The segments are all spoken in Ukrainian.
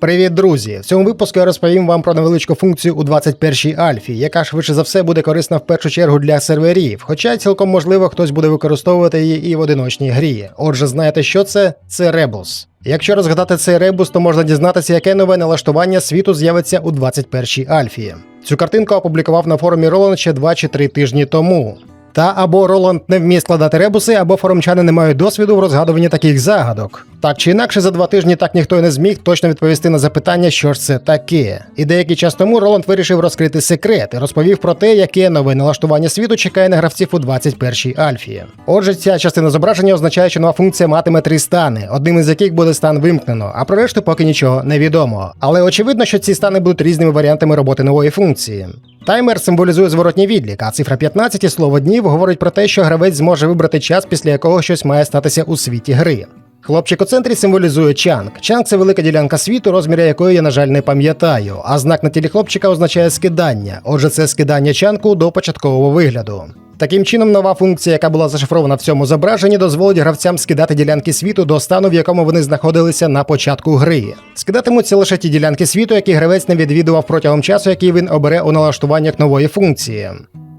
Привіт, друзі! В цьому випуску я розповім вам про невеличку функцію у 21-й альфі, яка швидше за все буде корисна в першу чергу для серверів, хоча цілком можливо хтось буде використовувати її і в одиночній грі. Отже, знаєте, що це? Це ребус. Якщо розгадати цей ребус, то можна дізнатися, яке нове налаштування світу з'явиться у 21-й альфі. Цю картинку опублікував на форумі Roland ще 2 чи 3 тижні тому. Та або Роланд не вміє складати ребуси, або форумчани не мають досвіду в розгадуванні таких загадок. Так чи інакше, за два тижні так ніхто й не зміг точно відповісти на запитання, що ж це таке. І деякий час тому Роланд вирішив розкрити секрет і розповів про те, яке нове налаштування світу чекає на гравців у 21-й альфі. Отже, ця частина зображення означає, що нова функція матиме три стани, одним із яких буде стан вимкнено, а про решту поки нічого не відомо. Але очевидно, що ці стани будуть різними варіантами роботи нової функції. Таймер символізує зворотній відлік, а цифра 15 і слово днів говорить про те, що гравець зможе вибрати час, після якого щось має статися у світі гри. Хлопчик у центрі символізує чанг. Чанг це велика ділянка світу, розміри якої я, на жаль, не пам'ятаю. А знак на тілі хлопчика означає скидання. Отже, це скидання чанку до початкового вигляду. Таким чином, нова функція, яка була зашифрована в цьому зображенні, дозволить гравцям скидати ділянки світу до стану, в якому вони знаходилися на початку гри. Скидатимуться лише ті ділянки світу, які гравець не відвідував протягом часу, який він обере у налаштуваннях нової функції.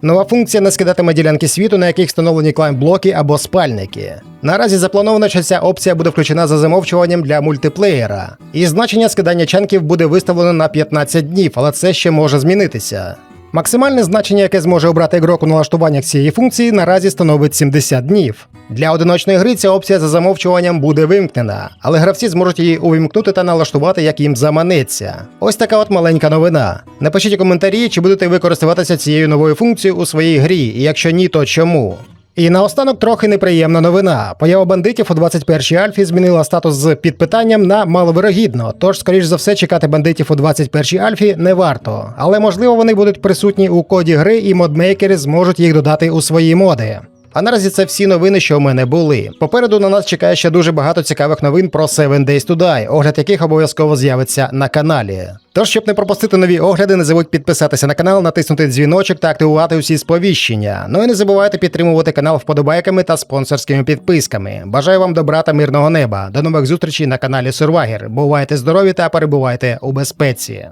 Нова функція не скидатиме ділянки світу, на яких встановлені клаймблоки або спальники. Наразі заплановано, що ця опція буде включена за замовчуванням для мультиплеєра. І значення скидання чанків буде виставлено на 15 днів, але це ще може змінитися. Максимальне значення, яке зможе обрати ігрок у налаштуваннях цієї функції, наразі становить 70 днів. Для одиночної гри ця опція за замовчуванням буде вимкнена, але гравці зможуть її увімкнути та налаштувати, як їм заманеться. Ось така от маленька новина. Напишіть у коментарі, чи будете ви користуватися цією новою функцією у своїй грі, і якщо ні, то чому. І наостанок трохи неприємна новина. Поява бандитів у 21-й альфі змінила статус з під питанням на маловирогідно. Тож, скоріш за все, чекати бандитів у 21-й альфі не варто. Але можливо вони будуть присутні у коді гри, і модмейкери зможуть їх додати у свої моди. А наразі це всі новини, що в мене були. Попереду на нас чекає ще дуже багато цікавих новин про 7 Days to Die, огляд яких обов'язково з'явиться на каналі. Тож, щоб не пропустити нові огляди, не забудь підписатися на канал, натиснути дзвіночок та активувати усі сповіщення. Ну і не забувайте підтримувати канал вподобайками та спонсорськими підписками. Бажаю вам добра та мирного неба. До нових зустрічей на каналі Сурвагер. Бувайте здорові та перебувайте у безпеці.